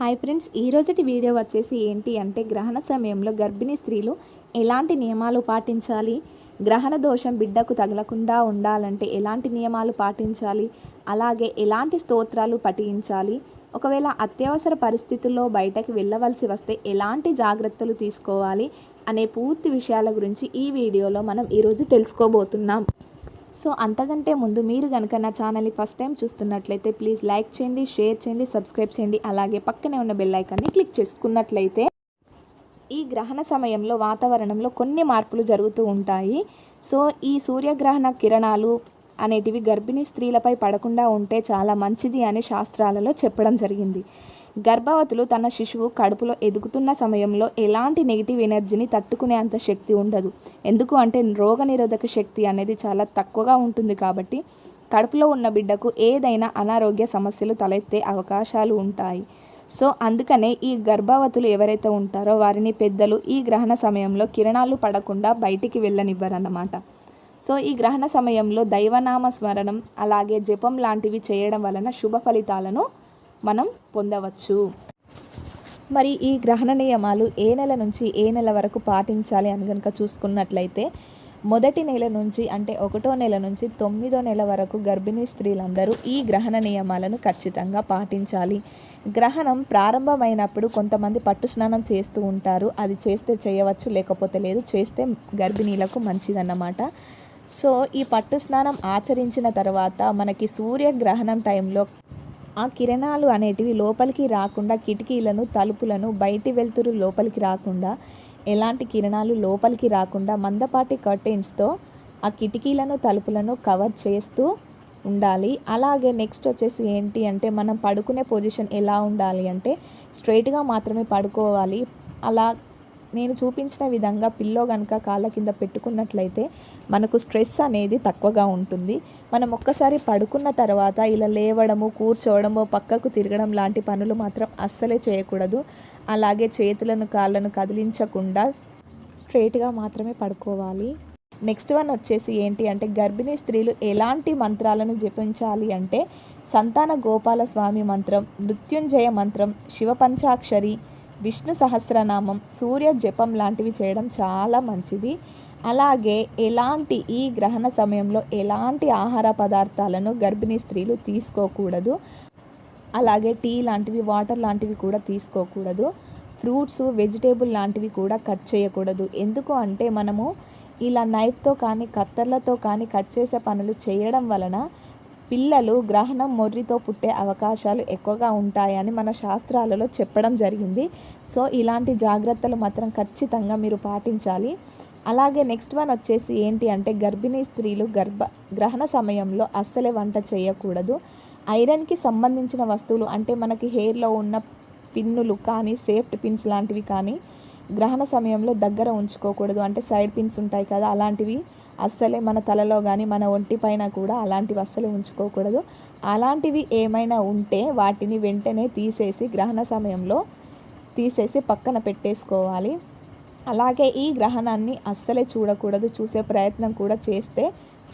Hi friends ఈరోజుటి video వచ్చేసి ఏంటి అంటే గ్రహణ సమయంలో గర్భిణీ స్త్రీలు ఎలాంటి నియమాలు పాటించాలి? గ్రహణ దోషం బిడ్డకు తగలకుండా ఉండాలంటే ఎలాంటి నియమాలు పాటించాలి? అలాగే ఎలాంటి స్తోత్రాలు పఠించాలి? ఒకవేళ అత్యవసర పరిస్థితుల్లో బయటకు వెళ్ళవలసి వస్తే ఎలాంటి జాగ్రత్తలు తీసుకోవాలి? అనే పూర్తి విషయాల గురించి ఈ వీడియోలో మనం ఈరోజు తెలుసుకోబోతున్నాం. సో అంతకంటే ముందు మీరు కనుక నా ఛానల్ని ఫస్ట్ టైం చూస్తున్నట్లయితే ప్లీజ్ లైక్ చేయండి షేర్ చేయండి సబ్స్క్రైబ్ చేయండి. అలాగే పక్కనే ఉన్న బెల్ ఐకాన్ని క్లిక్ చేసుకున్నట్లయితే ఈ గ్రహణ సమయంలో వాతావరణంలో కొన్ని మార్పులు జరుగుతూ ఉంటాయి. సో ఈ సూర్యగ్రహణ కిరణాలు అనేటివి గర్భిణీ స్త్రీలపై పడకుండా ఉంటే చాలా మంచిది అని శాస్త్రాలలో చెప్పడం జరిగింది. గర్భవతులు తన శిశువు కడుపులో ఎదుగుతున్న సమయంలో ఎలాంటి నెగిటివ్ ఎనర్జీని తట్టుకునే అంత శక్తి ఉండదు. ఎందుకు అంటే రోగనిరోధక శక్తి అనేది చాలా తక్కువగా ఉంటుంది కాబట్టి కడుపులో ఉన్న బిడ్డకు ఏదైనా అనారోగ్య సమస్యలు తలెత్తే అవకాశాలు ఉంటాయి. సో అందుకనే ఈ గర్భవతులు ఎవరైతే ఉంటారో వారిని పెద్దలు ఈ గ్రహణ సమయంలో కిరణాలు పడకుండా బయటికి వెళ్ళనివ్వరన్నమాట. సో ఈ గ్రహణ సమయంలో దైవనామ స్మరణం అలాగే జపం లాంటివి చేయడం వలన శుభ ఫలితాలను మనం పొందవచ్చు. మరి ఈ గ్రహణ నియమాలు ఏ నెల నుంచి ఏ నెల వరకు పాటించాలి అని కనుక చూసుకున్నట్లయితే మొదటి నెల నుంచి అంటే ఒకటో నెల నుంచి తొమ్మిదో నెల వరకు గర్భిణీ స్త్రీలందరూ ఈ గ్రహణ నియమాలను ఖచ్చితంగా పాటించాలి. గ్రహణం ప్రారంభమైనప్పుడు కొంతమంది పట్టు స్నానం చేస్తూ ఉంటారు. అది చేస్తే చేయవచ్చు లేకపోతే లేదు. చేస్తే గర్భిణీలకు మంచిదన్నమాట. సో ఈ పట్టు స్నానం ఆచరించిన తర్వాత మనకి సూర్యగ్రహణం టైంలో ఆ కిరణాలు అనేటివి లోపలికి రాకుండా కిటికీలను తలుపులను బయటి వెలుతురు లోపలికి రాకుండా ఎలాంటి కిరణాలు లోపలికి రాకుండా మందపాటి కర్టెన్స్తో ఆ కిటికీలను తలుపులను కవర్ చేస్తూ ఉండాలి. అలాగే నెక్స్ట్ వచ్చేసి ఏంటి అంటే మనం పడుకునే పొజిషన్ ఎలా ఉండాలి అంటే స్ట్రైట్గా మాత్రమే పడుకోవాలి. అలా నేను చూపించిన విధంగా పిల్లో కనుక కాళ్ళ కింద పెట్టుకున్నట్లయితే మనకు స్ట్రెస్ అనేది తక్కువగా ఉంటుంది. మనం ఒక్కసారి పడుకున్న తర్వాత ఇలా లేవడము కూర్చోవడము పక్కకు తిరగడం లాంటి పనులు మాత్రం అస్సలే చేయకూడదు. అలాగే చేతులను కాళ్ళను కదిలించకుండా స్ట్రైట్గా మాత్రమే పడుకోవాలి. నెక్స్ట్ వన్ వచ్చేసి ఏంటి అంటే గర్భిణీ స్త్రీలు ఎలాంటి మంత్రాలను జపించాలి అంటే సంతాన గోపాల స్వామి మంత్రం మృత్యుంజయ మంత్రం శివపంచాక్షరి విష్ణు సహస్రనామం సూర్య జపం లాంటివి చేయడం చాలా మంచిది. అలాగే ఎలాంటి ఈ గ్రహణ సమయంలో ఎలాంటి ఆహార పదార్థాలను గర్భిణీ స్త్రీలు తీసుకోకూడదు. అలాగే టీ లాంటివి వాటర్ లాంటివి కూడా తీసుకోకూడదు. ఫ్రూట్స్ వెజిటేబుల్ లాంటివి కూడా కట్ చేయకూడదు. ఎందుకు అంటే మనము ఇలా నైఫ్తో కానీ కత్తర్లతో కానీ కట్ చేసే పనులు చేయడం వలన పిల్లలు గ్రహణం మొర్రితో పుట్టే అవకాశాలు ఎక్కువగా ఉంటాయని మన శాస్త్రాలలో చెప్పడం జరిగింది. సో ఇలాంటి జాగ్రత్తలు మాత్రం ఖచ్చితంగా మీరు పాటించాలి. అలాగే నెక్స్ట్ వన్ వచ్చేసి ఏంటి అంటే గర్భిణీ స్త్రీలు గర్భ గ్రహణ సమయంలో అస్సలే వంట చేయకూడదు. ఐరన్కి సంబంధించిన వస్తువులు అంటే మనకి హెయిర్లో ఉన్న పిన్నులు కానీ సేఫ్ట్ పిన్స్ లాంటివి కానీ గ్రహణ సమయంలో దగ్గర ఉంచుకోకూడదు. అంటే సైడ్ పిన్స్ ఉంటాయి కదా అలాంటివి అస్సలే మన తలలో కానీ మన ఒంటి పైన కూడా అలాంటివి అస్సలు ఉంచుకోకూడదు. అలాంటివి ఏమైనా ఉంటే వాటిని వెంటనే తీసేసి గ్రహణ సమయంలో తీసేసి పక్కన పెట్టేసుకోవాలి. అలాగే ఈ గ్రహణాన్ని అస్సలే చూడకూడదు. చూసే ప్రయత్నం కూడా చేస్తే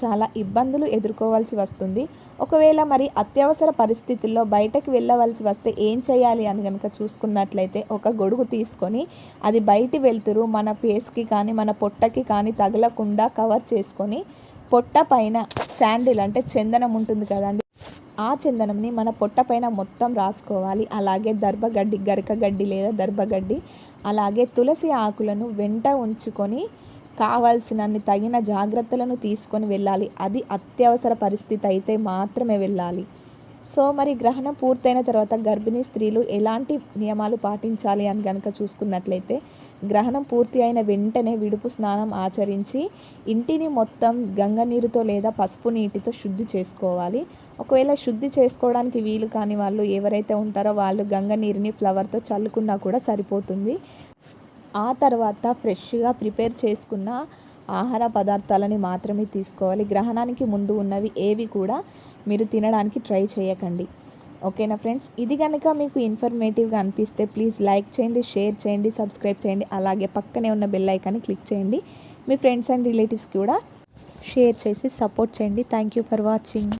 చాలా ఇబ్బందులు ఎదుర్కోవాల్సి వస్తుంది. ఒకవేళ మరి అత్యవసర పరిస్థితుల్లో బయటకు వెళ్ళవలసి వస్తే ఏం చేయాలి అని కనుక చూసుకున్నట్లయితే ఒక గొడుగు తీసుకొని అది బయటి వెళ్తురు మన ఫేస్కి కానీ మన పొట్టకి కానీ తగలకుండా కవర్ చేసుకొని పొట్ట పైన శాండిల్ అంటే చందనం ఉంటుంది కదండి. ఆ చందనంని మన పొట్ట పైన మొత్తం రాసుకోవాలి. అలాగే దర్భగడ్డి గరికగడ్డి లేదా దర్భగడ్డి అలాగే తులసి ఆకులను వెంట ఉంచుకొని కావాల్సినన్ని తగిన జాగ్రత్తలను తీసుకొని వెళ్ళాలి. అది అత్యవసర పరిస్థితి అయితే మాత్రమే వెళ్ళాలి. సో మరి గ్రహణం పూర్తయిన తర్వాత గర్భిణీ స్త్రీలు ఎలాంటి నియమాలు పాటించాలి అని కనుక చూసుకున్నట్లయితే గ్రహణం పూర్తి అయిన వెంటనే విడుపు స్నానం ఆచరించి ఇంటిని మొత్తం గంగ నీరుతో లేదా పసుపు నీటితో శుద్ధి చేసుకోవాలి. ఒకవేళ శుద్ధి చేసుకోవడానికి వీలు కాని వాళ్ళు ఎవరైతే ఉంటారో వాళ్ళు గంగ నీరుని ఫ్లవర్తో చల్లుకున్నా కూడా సరిపోతుంది. ఆ తర్వాత ఫ్రెష్గా ప్రిపేర్ చేసుకున్న ఆహార పదార్థాలని మాత్రమే తీసుకోవాలి. గ్రహణానికి ముందు ఉన్నవి ఏవి కూడా మీరు తినడానికి ట్రై చేయకండి. ఓకేనా ఫ్రెండ్స్? ఇది కనుక మీకు ఇన్ఫర్మేటివ్గా అనిపిస్తే ప్లీజ్ లైక్ చేయండి షేర్ చేయండి సబ్స్క్రైబ్ చేయండి అలాగే పక్కనే ఉన్న బెల్ ఐకాన్ని క్లిక్ చేయండి. మీ ఫ్రెండ్స్ అండ్ రిలేటివ్స్కి కూడా షేర్ చేసి సపోర్ట్ చేయండి. Thank you for watching.